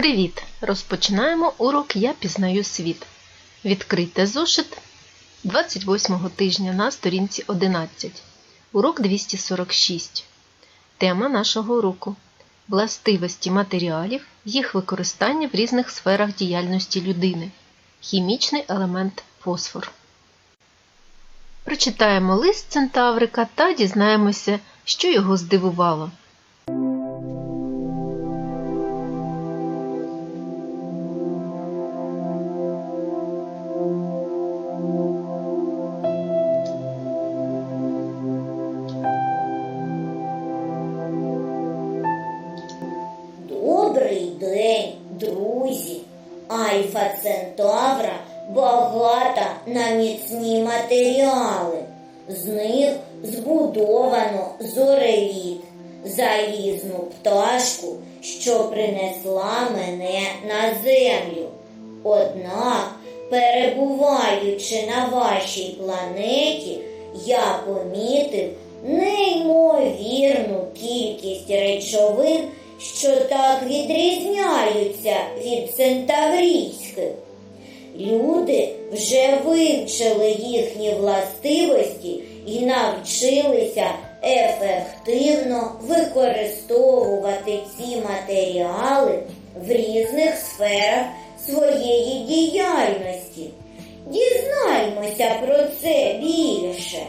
Привіт! Розпочинаємо урок Я пізнаю світ. Відкрийте зошит 28 тижня на сторінці 11. Урок 246. Тема нашого уроку Властивості матеріалів, їх використання в різних сферах діяльності людини. Хімічний елемент фосфор. Прочитаємо лист Центаврика та дізнаємося, що його здивувало. Міцні матеріали. З них збудовано зореліт, залізну пташку, що принесла мене на землю. Однак, перебуваючи на вашій планеті, я помітив неймовірну кількість речовин, що так відрізняються від центаврійських. Люди вже вивчили їхні властивості і навчилися ефективно використовувати ці матеріали в різних сферах своєї діяльності. Дізнаймося про це більше.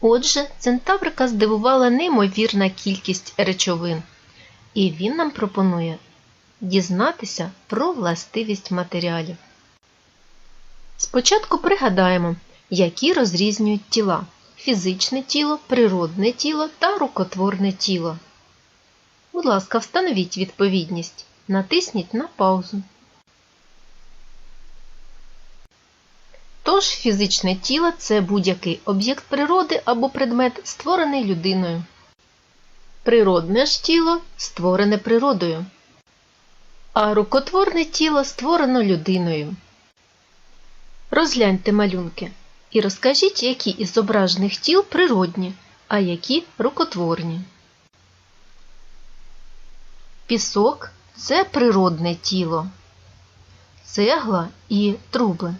Отже, Центаврика здивувала неймовірна кількість речовин, і він нам пропонує дізнатися про властивість матеріалів. Спочатку пригадаємо, які розрізнюють тіла фізичне тіло, природне тіло та рукотворне тіло. Будь ласка, встановіть відповідність. Натисніть на паузу. Тож фізичне тіло це будь-який об'єкт природи або предмет, створений людиною. Природне ж тіло створене природою. А рукотворне тіло створено людиною. Розгляньте малюнки і розкажіть, які із зображених тіл природні, а які рукотворні. Пісок це природне тіло, цегла і труби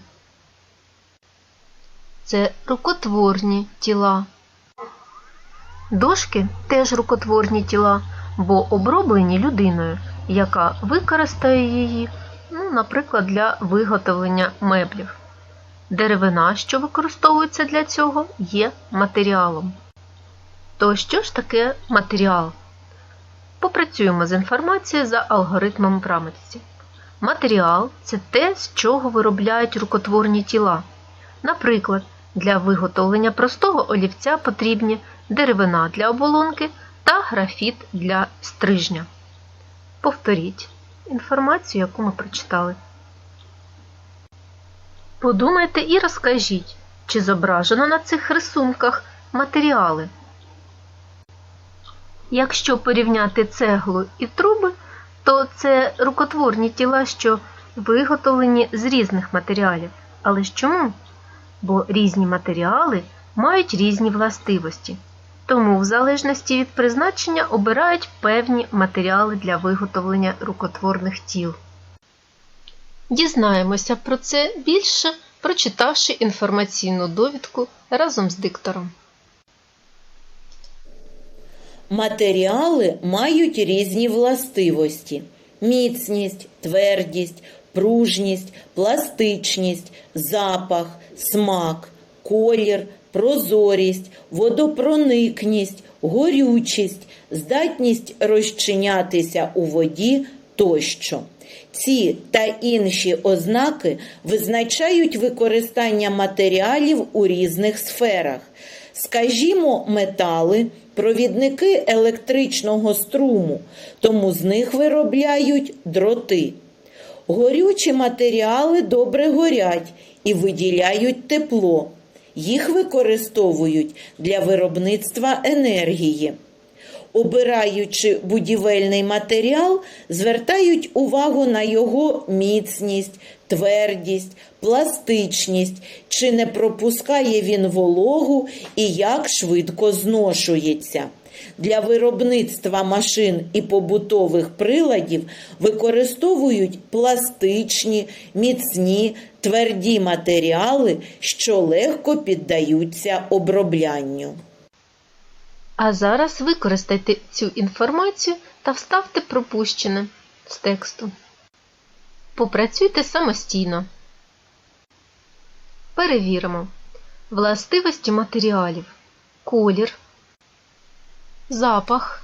це рукотворні тіла. Дошки теж рукотворні тіла, бо оброблені людиною, яка використає її, ну, наприклад, для виготовлення меблів. Деревина, що використовується для цього, є матеріалом. То що ж таке матеріал? Попрацюємо з інформацією за алгоритмом Прамерці. Матеріал це те, з чого виробляють рукотворні тіла. Наприклад, для виготовлення простого олівця потрібні деревина для оболонки та графіт для стрижня. Повторіть інформацію, яку ми прочитали. Подумайте і розкажіть, чи зображено на цих рисунках матеріали. Якщо порівняти цеглу і труби, то це рукотворні тіла, що виготовлені з різних матеріалів. Але ж чому? бо різні матеріали мають різні властивості, тому в залежності від призначення обирають певні матеріали для виготовлення рукотворних тіл. Дізнаємося про це більше, прочитавши інформаційну довідку разом з диктором. Матеріали мають різні властивості: міцність, твердість, пружність, пластичність, запах, смак, колір, прозорість, водопроникність, горючість, здатність розчинятися у воді тощо. Ці та інші ознаки визначають використання матеріалів у різних сферах. Скажімо, метали, провідники електричного струму, тому з них виробляють дроти. Горючі матеріали добре горять і виділяють тепло. Їх використовують для виробництва енергії. Обираючи будівельний матеріал, звертають увагу на його міцність, твердість, пластичність, чи не пропускає він вологу і як швидко зношується. Для виробництва машин і побутових приладів використовують пластичні, міцні, тверді матеріали, що легко піддаються оброблянню. А зараз використайте цю інформацію та вставте пропущене з тексту. Попрацюйте самостійно. Перевіримо властивості матеріалів, колір, запах,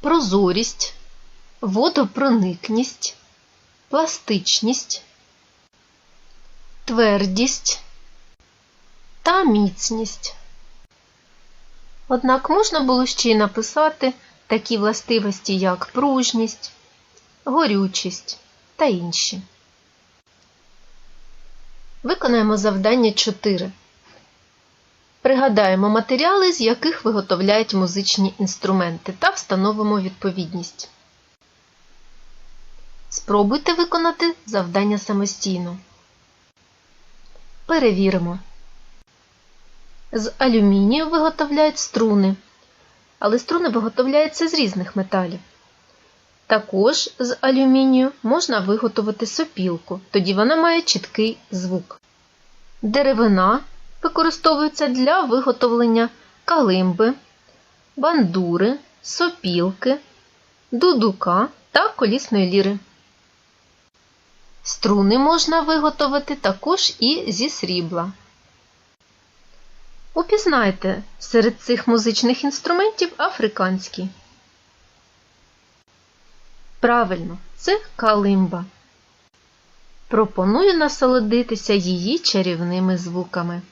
прозорість, водопроникність, пластичність, твердість та міцність. Однак можна було ще й написати такі властивості, як пружність, горючість та інші. Виконаємо завдання 4. Пригадаємо матеріали, з яких виготовляють музичні інструменти, та встановимо відповідність. Спробуйте виконати завдання самостійно. Перевіримо. З алюмінію виготовляють струни, але струни виготовляються з різних металів. Також з алюмінію можна виготовити сопілку, тоді вона має чіткий звук. Деревина використовується для виготовлення калимби, бандури, сопілки, дудука та колісної ліри. Струни можна виготовити також і зі срібла. Упізнайте серед цих музичних інструментів африканський. Правильно, це калимба. Пропоную насолодитися її чарівними звуками.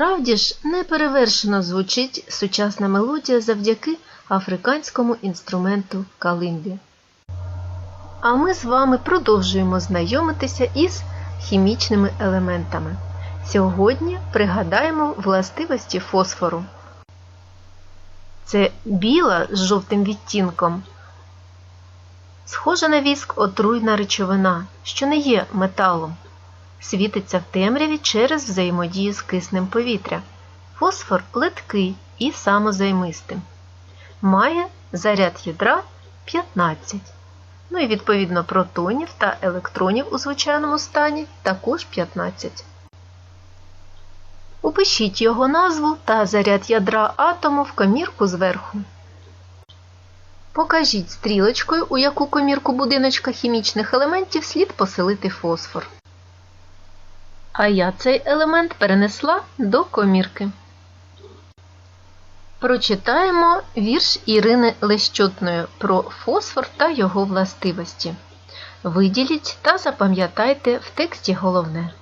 Справді ж, неперевершено звучить сучасна мелодія завдяки африканському інструменту калимбі. А ми з вами продовжуємо знайомитися із хімічними елементами. Сьогодні пригадаємо властивості фосфору. Це біла з жовтим відтінком, схожа на віск отруйна речовина, що не є металом світиться в темряві через взаємодію з киснем повітря. Фосфор литкий і самозаймистим. Має заряд ядра 15. Ну і відповідно протонів та електронів у звичайному стані також 15. Упишіть його назву та заряд ядра атому в комірку зверху. Покажіть стрілочкою, у яку комірку будиночка хімічних елементів слід поселити фосфор. А я цей елемент перенесла до комірки. Прочитаємо вірш Ірини Лещотної про фосфор та його властивості. Виділіть та запам'ятайте в тексті головне.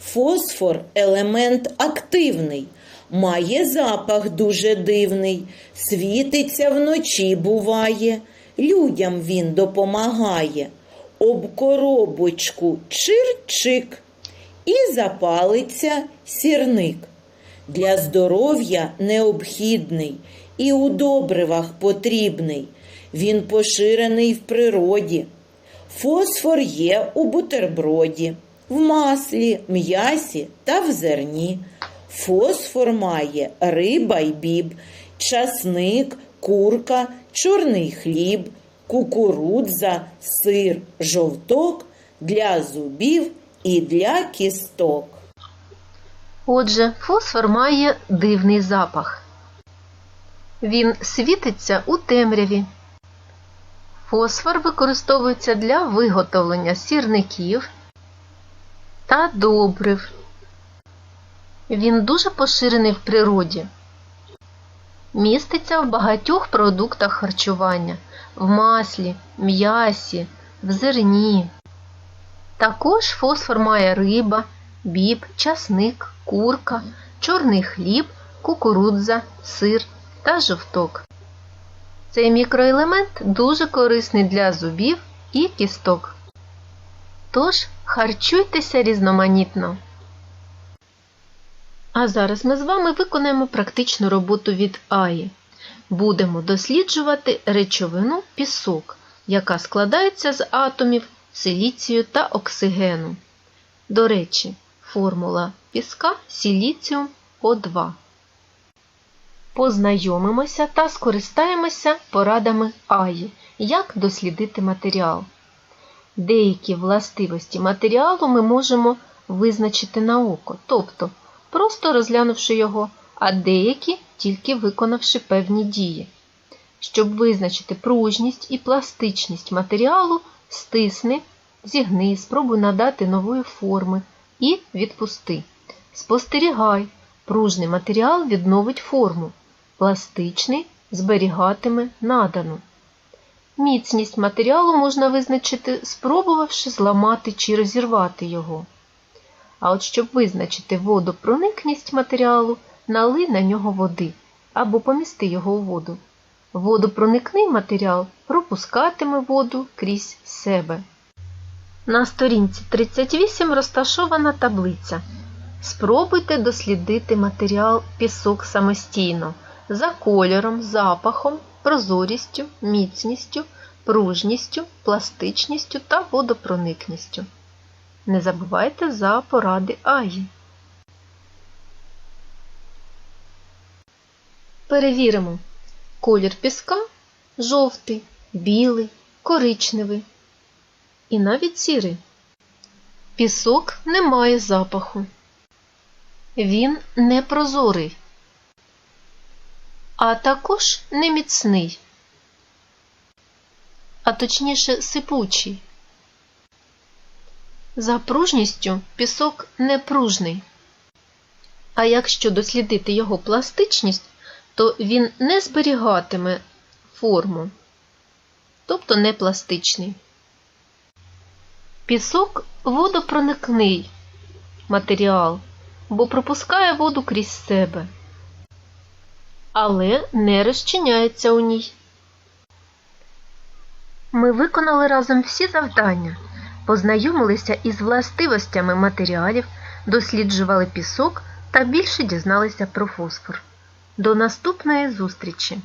Фосфор елемент активний, має запах дуже дивний, світиться вночі буває, людям він допомагає. Об коробочку чир-чик і запалиться сірник. Для здоров'я необхідний і у добривах потрібний. Він поширений в природі. Фосфор є у бутерброді, в маслі, м'ясі та в зерні. Фосфор має риба й біб, часник, курка, чорний хліб, кукурудза, сир, жовток для зубів і для кісток. Отже, фосфор має дивний запах. Він світиться у темряві. Фосфор використовується для виготовлення сірників та добрив. Він дуже поширений в природі. Міститься в багатьох продуктах харчування, в маслі, м'ясі, в зерні. Також фосфор має риба, біб, часник, курка, чорний хліб, кукурудза, сир та жовток. Цей мікроелемент дуже корисний для зубів і кісток. Тож харчуйтеся різноманітно. А зараз ми з вами виконаємо практичну роботу від АІ. Будемо досліджувати речовину пісок, яка складається з атомів силіцію та оксигену. До речі, формула піска силіціум О2. Познайомимося та скористаємося порадами Аї, як дослідити матеріал. Деякі властивості матеріалу ми можемо визначити на око, тобто просто розглянувши його, а деякі тільки виконавши певні дії. Щоб визначити пружність і пластичність матеріалу, стисни, зігни, спробуй надати нової форми і відпусти. Спостерігай, пружний матеріал відновить форму, пластичний зберігатиме надану. Міцність матеріалу можна визначити, спробувавши зламати чи розірвати його. А от щоб визначити водопроникність матеріалу, налий на нього води або помісти його у воду. Водопроникний матеріал пропускатиме воду крізь себе. На сторінці 38 розташована таблиця. Спробуйте дослідити матеріал пісок самостійно за кольором, запахом, прозорістю, міцністю, пружністю, пластичністю та водопроникністю. Не забувайте за поради Аї. Перевіримо. Колір піска жовтий, білий, коричневий і навіть сірий. Пісок не має запаху. Він не прозорий, а також не міцний, а точніше сипучий. За пружністю пісок не пружний. А якщо дослідити його пластичність, то він не зберігатиме форму, тобто не пластичний. Пісок водопроникний матеріал, бо пропускає воду крізь себе, але не розчиняється у ній. Ми виконали разом всі завдання, познайомилися із властивостями матеріалів, досліджували пісок та більше дізналися про фосфор. До наступної зустрічі!